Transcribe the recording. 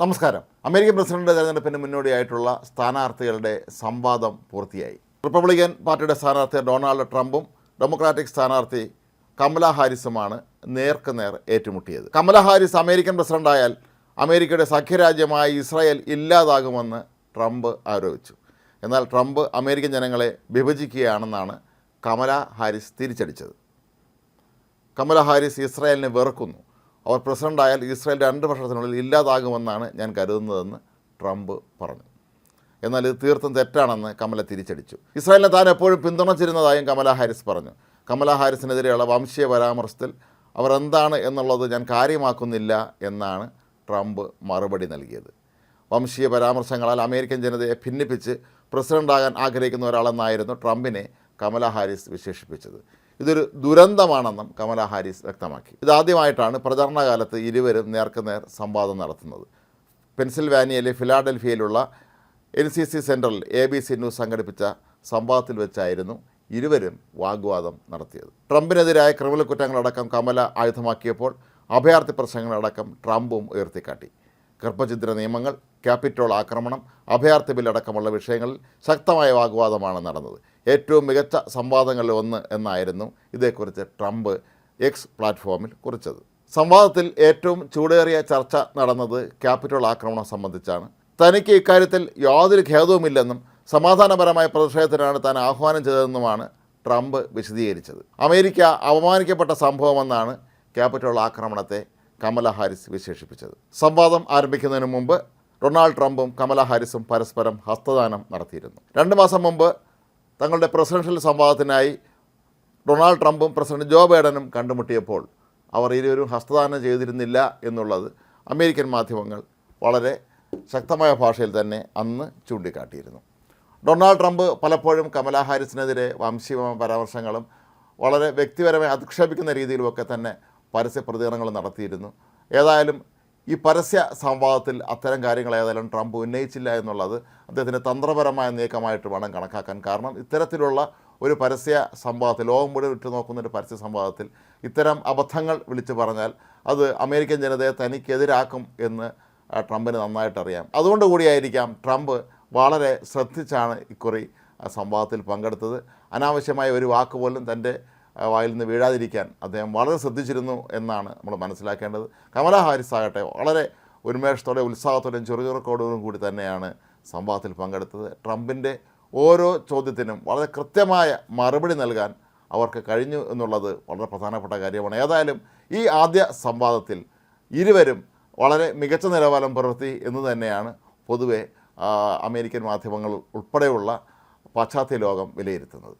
നമസ്കാരം. American president തെരഞ്ഞെടുപ്പിന് മുന്നോടിയായിട്ടുള്ള സ്ഥാനാർത്ഥികളുടെ സംവാദം പൂർത്തിയായി. റിപ്പബ്ലിക്കൻ പാർട്ടിയുടെ സ്ഥാനാർത്ഥി ഡൊണാൾഡ് ട്രംപും ഡെമോക്രാറ്റിക് സ്ഥാനാർത്ഥി കമല ഹാരിസുമാണ് നേർക്ക് നേർ ഏറ്റുമുട്ടിയത്. കമല ഹാരിസ് അമേരിക്കൻ പ്രസിഡന്റായാൽ അമേരിക്കയുടെ സഖ്യരാജ്യമായ ഇസ്രായേൽ ഇല്ലാതാകുമെന്ന് ട്രംപ് ആരോപിച്ചു. എന്നാൽ ട്രംപ് അമേരിക്കൻ ജനങ്ങളെ വിഭജിക്കുകയാണെന്നാണ് കമല ഹാരിസ് തിരിച്ചടിച്ചത്. കമല ഹാരിസ് ഇസ്രായേലിനെ വെറുക്കുന്നു. അവർ പ്രസിഡന്റായാൽ ഇസ്രായേൽ രണ്ട് വർഷത്തിനുള്ളിൽ ഇല്ലാതാകുമെന്നാണ് ഞാൻ കരുതുന്നതെന്ന് ട്രംപ് പറഞ്ഞു. എന്നാൽ ഇത് തീർത്തും തെറ്റാണെന്ന് കമല തിരിച്ചടിച്ചു. ഇസ്രായേലിനെ താൻ എപ്പോഴും പിന്തുണച്ചിരുന്നതായും കമല ഹാരിസ് പറഞ്ഞു. കമല ഹാരിസിനെതിരെയുള്ള വംശീയ പരാമർശത്തിൽ അവർ എന്താണ് എന്നുള്ളത് ഞാൻ കാര്യമാക്കുന്നില്ല എന്നാണ് ട്രംപ് മറുപടി നൽകിയത്. വംശീയ പരാമർശങ്ങളാൽ അമേരിക്കൻ ജനതയെ ഭിന്നിപ്പിച്ച് പ്രസിഡന്റാകാൻ ആഗ്രഹിക്കുന്ന ഒരാളെന്നായിരുന്നു ട്രംപിനെ കമല ഹാരിസ് വിശേഷിപ്പിച്ചത്. ഇതൊരു ദുരന്തമാണെന്നും കമല ഹാരിസ് വ്യക്തമാക്കി. ഇതാദ്യമായിട്ടാണ് പ്രചരണകാലത്ത് ഇരുവരും നേർക്കുനേർ സംവാദം നടത്തുന്നത്. പെൻസിൽവാനിയയിലെ ഫിലാഡൽഫിയയിലുള്ള N C C central A B C news സംഘടിപ്പിച്ച സംവാദത്തിൽ വെച്ചായിരുന്നു ഇരുവരും വാഗ്വാദം നടത്തിയത്. ട്രംപിനെതിരായ ക്രിമിനൽ കുറ്റങ്ങളടക്കം കമല ആയുധമാക്കിയപ്പോൾ അഭയാർത്ഥി പ്രശ്നങ്ങളടക്കം ട്രംപും ഉയർത്തിക്കാട്ടി. ഗർഭഛിദ്ര നിയമങ്ങൾ ക്യാപിറ്റോൾ ആക്രമണം അഭയാർത്ഥി ബില്ലടക്കമുള്ള വിഷയങ്ങളിൽ ശക്തമായ വാഗ്വാദമാണ് നടന്നത്. ഏറ്റവും മികച്ച സംവാദങ്ങളിൽ ഒന്ന് എന്നായിരുന്നു ഇതേക്കുറിച്ച് ട്രംപ് എക്സ് പ്ലാറ്റ്ഫോമിൽ കുറിച്ചത്. സംവാദത്തിൽ ഏറ്റവും ചൂടേറിയ ചർച്ച നടന്നത് ക്യാപിറ്റോൾ ആക്രമണം സംബന്ധിച്ചാണ്. തനിക്ക് ഇക്കാര്യത്തിൽ യാതൊരു ഖേദവുമില്ലെന്നും സമാധാനപരമായ പ്രതിഷേധത്തിനാണ് താൻ ആഹ്വാനം ചെയ്തതെന്നുമാണ് ട്രംപ് വിശദീകരിച്ചത്. അമേരിക്ക അപമാനിക്കപ്പെട്ട സംഭവമെന്നാണ് ക്യാപിറ്റോൾ ആക്രമണത്തെ കമല ഹാരിസ് വിശേഷിപ്പിച്ചത്. സംവാദം ആരംഭിക്കുന്നതിന് മുമ്പ് ഡൊണാൾഡ് ട്രംപും കമല ഹാരിസും പരസ്പരം ഹസ്തദാനം നടത്തിയിരുന്നു. രണ്ട് മാസം മുമ്പ് തങ്ങളുടെ പ്രസിഡൻഷ്യൽ സംവാദത്തിനായി ഡൊണാൾഡ് ട്രംപും പ്രസിഡന്റ് ജോ ബൈഡനും കണ്ടുമുട്ടിയപ്പോൾ അവർ ഇരുവരും ഹസ്തദാനം ചെയ്തിരുന്നില്ല എന്നുള്ളത് അമേരിക്കൻ മാധ്യമങ്ങൾ വളരെ ശക്തമായ ഭാഷയിൽ തന്നെ അന്ന് ചൂണ്ടിക്കാട്ടിയിരുന്നു. ഡൊണാൾഡ് ട്രംപ് പലപ്പോഴും കമലാ ഹാരിസിനെതിരെ വംശീയ പരാമർശങ്ങളും വളരെ വ്യക്തിപരമായി അധിക്ഷേപിക്കുന്ന രീതിയിലുമൊക്കെ തന്നെ പരസ്യ പ്രതികരണങ്ങൾ നടത്തിയിരുന്നു. ഏതായാലും ഈ പരസ്യ സംവാദത്തിൽ അത്തരം കാര്യങ്ങൾ ഏതായാലും ട്രംപ് ഉന്നയിച്ചില്ല എന്നുള്ളത് അദ്ദേഹത്തിന്റെ തന്ത്രപരമായ നീക്കമായിട്ട് വേണം കണക്കാക്കാൻ. കാരണം ഇത്തരത്തിലുള്ള ഒരു പരസ്യ സംവാദത്തിൽ ലോകം മുഴുവൻ നോക്കുന്ന ഒരു പരസ്യ സംവാദത്തിൽ ഇത്തരം അബദ്ധങ്ങൾ വിളിച്ചു പറഞ്ഞാൽ അത് അമേരിക്കൻ ജനതയെ തനിക്കെതിരാക്കും എന്ന് ട്രംപിന് നന്നായിട്ട് അറിയാം. അതുകൊണ്ട് കൂടിയായിരിക്കാം ട്രംപ് വളരെ ശ്രദ്ധിച്ചാണ് ഇക്കുറി സംവാദത്തിൽ പങ്കെടുത്തത്. അനാവശ്യമായ ഒരു വാക്ക് പോലും തന്റെ വായിൽ നിന്ന് വീഴാതിരിക്കാൻ അദ്ദേഹം വളരെ ശ്രദ്ധിച്ചിരുന്നു എന്നാണ് നമ്മൾ മനസ്സിലാക്കേണ്ടത്. കമല ഹാരിസ് ആകട്ടെ വളരെ ഉന്മേഷത്തോടെ ഉത്സാഹത്തോടെയും ചെറുചെറുക്കോടും കൂടി തന്നെയാണ് സംവാദത്തിൽ പങ്കെടുത്തത്. ട്രംപിന്റെ ഓരോ ചോദ്യത്തിനും വളരെ കൃത്യമായ മറുപടി നൽകാൻ അവർക്ക് കഴിഞ്ഞു എന്നുള്ളത് വളരെ പ്രധാനപ്പെട്ട കാര്യമാണ്. ഏതായാലും ഈ ആദ്യ സംവാദത്തിൽ ഇരുവരും വളരെ മികച്ച നിലവാരം പുലർത്തി എന്ന് തന്നെയാണ് പൊതുവെ അമേരിക്കൻ മാധ്യമങ്ങൾ ഉൾപ്പെടെയുള്ള പാശ്ചാത്യ ലോകം വിലയിരുത്തുന്നത്.